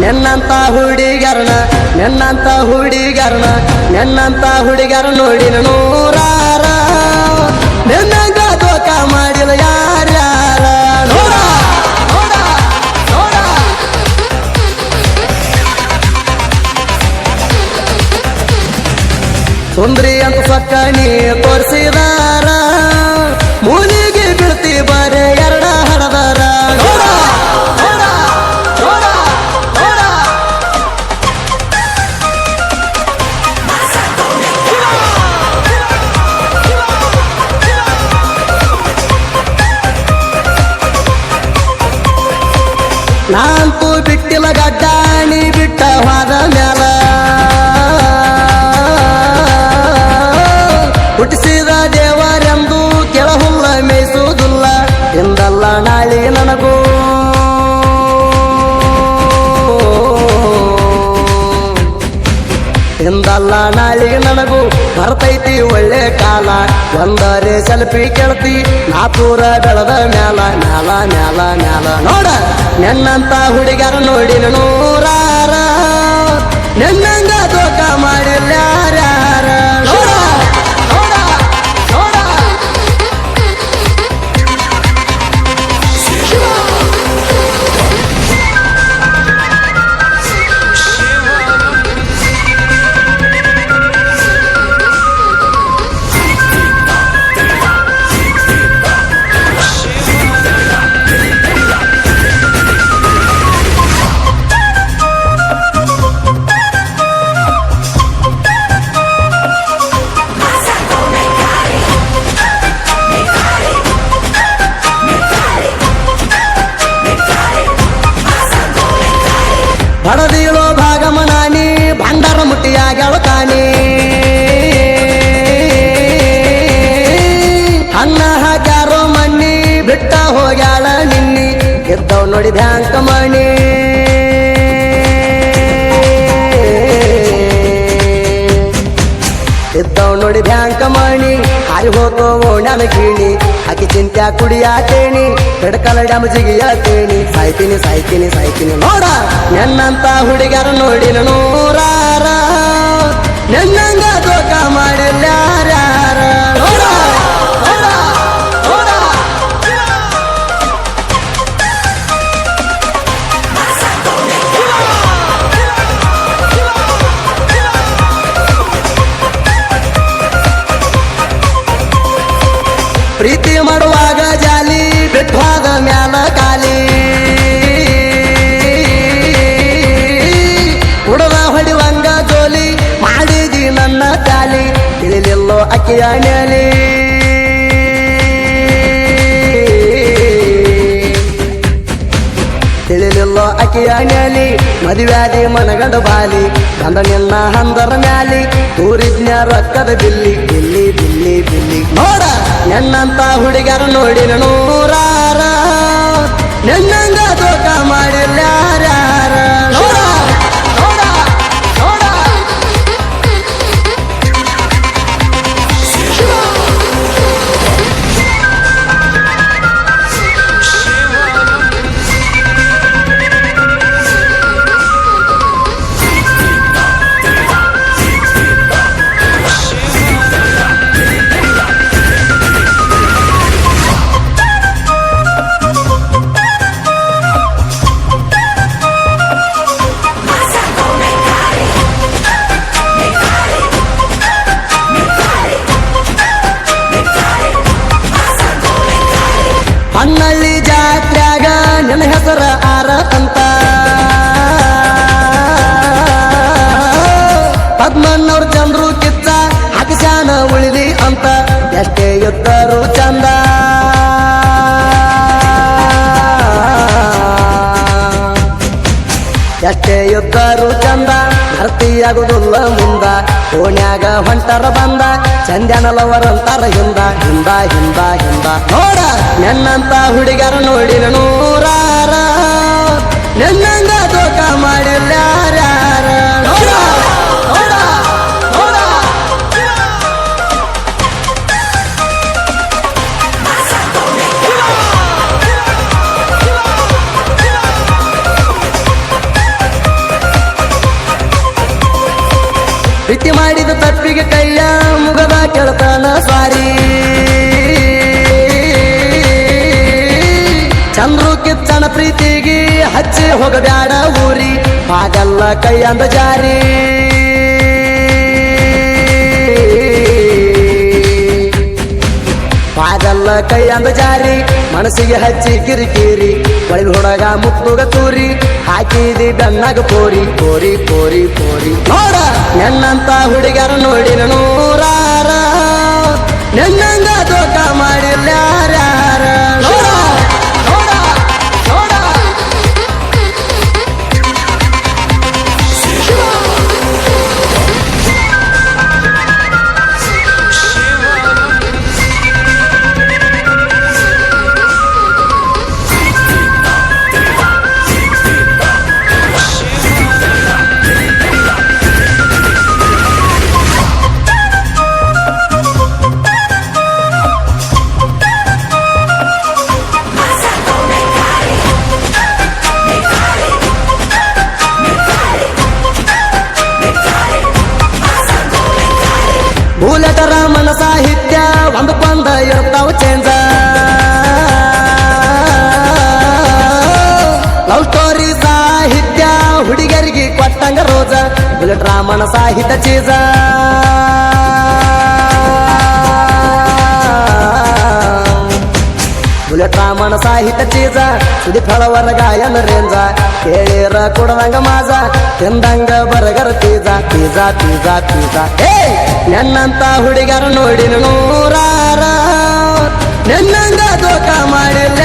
ನೆನ್ನಂತ ಹುಡುಗರನ ನೆನ್ನಂತ ಹುಡುಗರನ ನೆನ್ನಂತ ಹುಡುಗರ ನೋಡಿನ ನೂರಾರ. ನೆನ್ನಂತ ತೋಕ ಮಾಡಿದ ಯಾರ್ಯಾರ ಸುಂದ್ರಿ ಅಂತ ಸೊಕ್ಕ ನೀ ತೋರಿಸಿದಾರ. ಎಂದಲ್ಲ ನಾಳಿಗೆ ನನಗೂ ಬರ್ತೈತಿ ಒಳ್ಳೆ ಕಾಲ. ಒಂದರೆ ಸೆಲ್ಫಿ ಕೆಳತಿ ನಾಪೂರ ಬೆಳೆದ ಮ್ಯಾಲ. ಮ್ಯಾಲ ಮ್ಯಾಲ ಮ್ಯಾಲ. ನೋಡ, ನೆನ್ನಂತ ಹುಡುಗರ ನೋಡಿ ನೂರಾರ ಬಡದಿಳೋ ಭಾಗಮನಾನಿ ಭಂಡಾರ ಮುಟ್ಟಿಯಾಗಿ ತಾನಿ. ಅನ್ನ ಹಾಕ್ಯಾರೋ ಮಣ್ಣಿ, ಬಿಟ್ಟ ಹೋಗ್ಯಾಳ ನಿನ್ನಿ. ಗೆದ್ದವ್ ನೋಡಿ ಬ್ಯಾಂಕ ಮಣಿ. ಗೆದ್ದವ್ ನೋಡಿ ಬ್ಯಾಂಕ ಮಣಿ. ಹಾರಿ ಹೋತೋ ಓಣ್ಯಾನ ಕೀಣಿ ಆಕಿ ಚಿಂತ್ಯಾ ಕುಡಿಯಾತೇನಿ ಬೆಡಕಲ ಡ್ಯಾಮ್ ಜಿಗಿಯಾತೇನಿ ಸಾಯ್ತೀನಿ ಸಾಯ್ತೀನಿ ಸಾಯ್ತೀನಿ. ನೋಡ, ನನ್ನಂತ ಹುಡುಗರ ನೋಡಿ ನೂರಾರ. ನನ್ನಂಗ ದೋಕ ಮಾಡಿಲ್ಲ ಪ್ರೀತಿ ಮಾಡುವಾಗ ಜಾಲಿ ಬಿಟ್ಟುವಾಗ ಮ್ಯಾಲ ಕಾಲಿ ಹುಡುಗ ಹೊಡಿವಂಗ ಜೋಲಿ, ಮಾಡಿದಿ ನನ್ನ ತಾಲಿ ತಿಳಿಲಿಲ್ಲೋ ಅಕ್ಕಿಯ ಮೇಲೆ ತಿಳಿಲಿಲ್ಲೋ ಅಕ್ಕಿಯ ಮೇಲೆ ಮದುವ್ಯಾದಿ ಮನಗಂಡ ಬಾಲಿ. ಗಂಡ ಹಂದರ ಮ್ಯಾಲಿ ತೂರಿಜ್ಞ ರೊಕ್ಕದ ಬಿಲ್ಲಿ. ನೆನ್ನಂತ ಹುಡುಗರು ನೋಡಿರ ನೂರಾರ. ನೆನ್ನಂಗ ಎಷ್ಟೇ ಇದ್ದರು ಚಂದ ಭರ್ತಿಯಾಗುದಿಲ್ಲ ಮುಂದ. ಓಣ್ಯಾಗ ಹೊಂಟರ ಬಂದ ಚಂದನಲವರಂತರ ಹಿಂದ. ಹಿಂದ ಹಿಂದ ಹಿಂದ. ನೋಡ, ನನ್ನಂತ ಹುಡುಗರ ನೋಡಿರ ನೂರಾರ ಮಾಡಿದ ತಪ್ಪಿಗೆ ಕೈಯ ಮುಗದ ಕೆಳತಾನ ಸಾರಿ. ಚಂದ್ರು ಕಿಚ್ಚನ ಪ್ರೀತಿಗೆ ಹಚ್ಚಿ ಹೋಗಬ್ಯಾಡ ಊರಿ. ಹಾಗಲ್ಲ ಕೈಯಂದ ಜಾರಿ. ಕೈಯಂದ ಜಾರಿ, ಮನಸ್ಸಿಗೆ ಹಚ್ಚಿ ಕಿರಿಕಿರಿ, ಒಳಗೆ ಹೊಡಗ ಮುತ್ತುಗ ತೂರಿ, ಹಾಕಿದಿ ಬೆನ್ನಾಗ ಪೋರಿ ಪೋರಿ ಪೋರಿ ಪೋರಿ. ನೋಡ, ನೆನ್ನಂತ ಹುಡುಗರ ನೋಡಿ ನೂರಾರ. ನೆನ್ನಂಗ ರಾಮನ ಸಾಹಿತ್ಯ ಚೀಜ. ಬುಲೆಟ್ ರಾಮನ ಸಾಹಿತ್ಯ ಚೀಜ. ಸುದಿ ಫಳವರ ಗಾಯನ ರೇಂಜ. ಕೇಳಿರ ಕೊಡದಂಗ ಮಾಜ. ತಿಂದಂಗ ಬರಗರ ತೀಜ. ತೀಜ ತೀಜ ತೀಜ. ಏ ನೆನ್ನಂತ ಹುಡುಗರ ನೋಡಿ ನೂರಾರ. ನೆನ್ನಂಗ ದೋಖ ಮಾಡಿಲ್ಲ